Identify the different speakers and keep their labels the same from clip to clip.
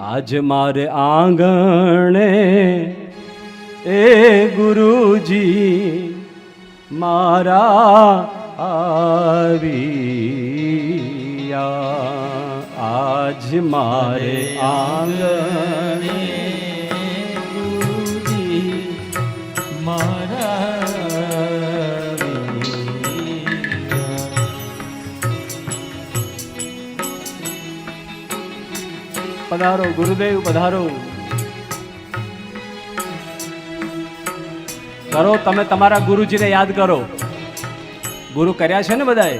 Speaker 1: આજ મારે આંગણે એ ગુરુજી મારા આવિયા. આજ મારે આંગણે ગુરુજી મારા પધારો, ગુરુદેવ પધારો. કરો, તમે તમારા ગુરુજીને યાદ કરો. ગુરુ કર્યા છે ને બધાએ?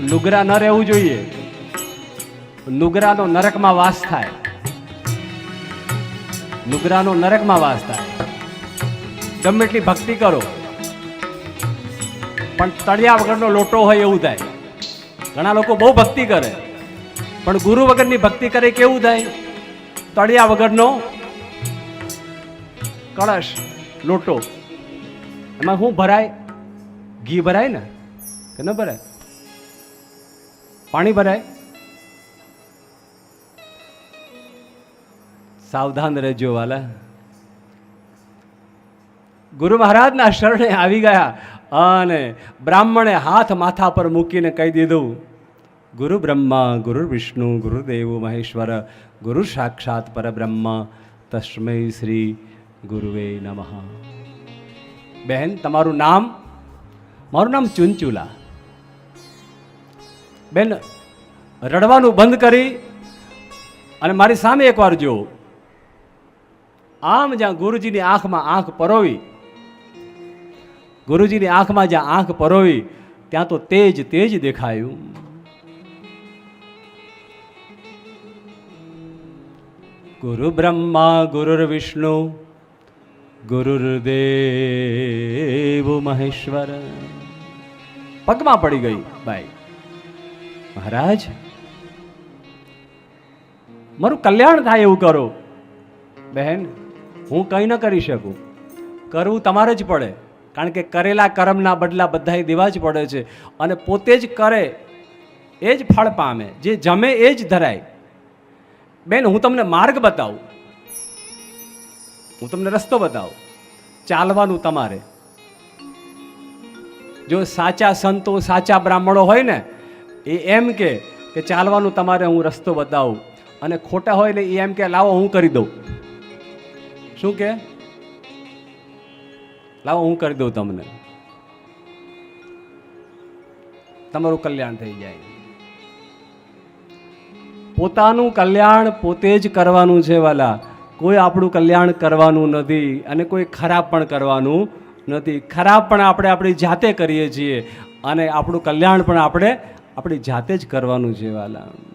Speaker 1: લુગરા ન રહેવું જોઈએ. લુગરાનો નરકમાં વાસ થાય. લુગરાનો નરકમાં વાસ થાય. ગમે એટલી ભક્તિ કરો. પણ તળિયા વગરનો લોટો હોય એવું થાય. ઘણા લોકો બહુ ભક્તિ કરે. પણ ગુરુ વગરની ભક્તિ કરે કેવું થાય? તળિયા વગરનો કળશ, લોટો. એમાં શું ભરાય? ઘી ભરાય ને? કે ન ભરાય? પાણી ભરાય? સાવધાન રહેજો વાલા. ગુરુ મહારાજના શરણે આવી ગયા અને બ્રાહ્મણે હાથ માથા પર મૂકીને કહી દીધું, ગુરુ બ્રહ્મા, ગુરુ વિષ્ણુ ગુરુદેવ મહેશ્વર, ગુરુ સાક્ષાત પરબ્રહ્મ તસ્મય શ્રી ગુરુવે નમઃ. બહેન, તમારું નામ? મારું નામ ચુનચુલા બેન, રડવાનું બંધ કરી અને મારી સામે એકવાર જુઓ. આમ જ્યાં ગુરુજીની આંખમાં આંખ પરોવી ગુરુજીની આંખમાં જ્યાં આંખ પરોવી, ત્યાં તો તેજ તેજ દેખાયું. ગુરુ બ્રહ્મા, ગુરુર વિષ્ણુ ગુરુર્દેવ મહેશ્વર. પગમાં પડી ગઈ ભાઈ મહારાજ, મારું કલ્યાણ થાય એવું કરો. બહેન હું કંઈ ન કરી શકું. કરવું તમારે જ પડે. કારણ કે કરેલા કર્મના બદલા બધાએ દેવા જ પડે છે. અને પોતે જ કરે એ જ ફળ પામે. જે જમે એ જ ધરાય. બેન, હું તમને માર્ગ બતાવું. હું તમને રસ્તો બતાવું. ચાલવાનું તમારે. જો સાચા સંતો, સાચા બ્રાહ્મણો હોય ને, એ એમ કે કે ચાલવાનું તમારે, હું રસ્તો બતાવું. અને ખોટા હોય ને, એ એમ કે, લાવો, હું કરી દઉં. શું કે? લાવો, હું કરી દઉં તમને. તમારું કલ્યાણ થઈ જાય. પોતાનું કલ્યાણ પોતે જ કરવાનું છે, વાલા. કોઈ આપણું કલ્યાણ કરવાનું નથી અને કોઈ ખરાબ પણ કરવાનું નથી. ખરાબ પણ આપણે આપણી જાતે કરીએ છીએ અને આપણું કલ્યાણ પણ આપણે આપણી જાતે જ કરવાનું છે, વાલા.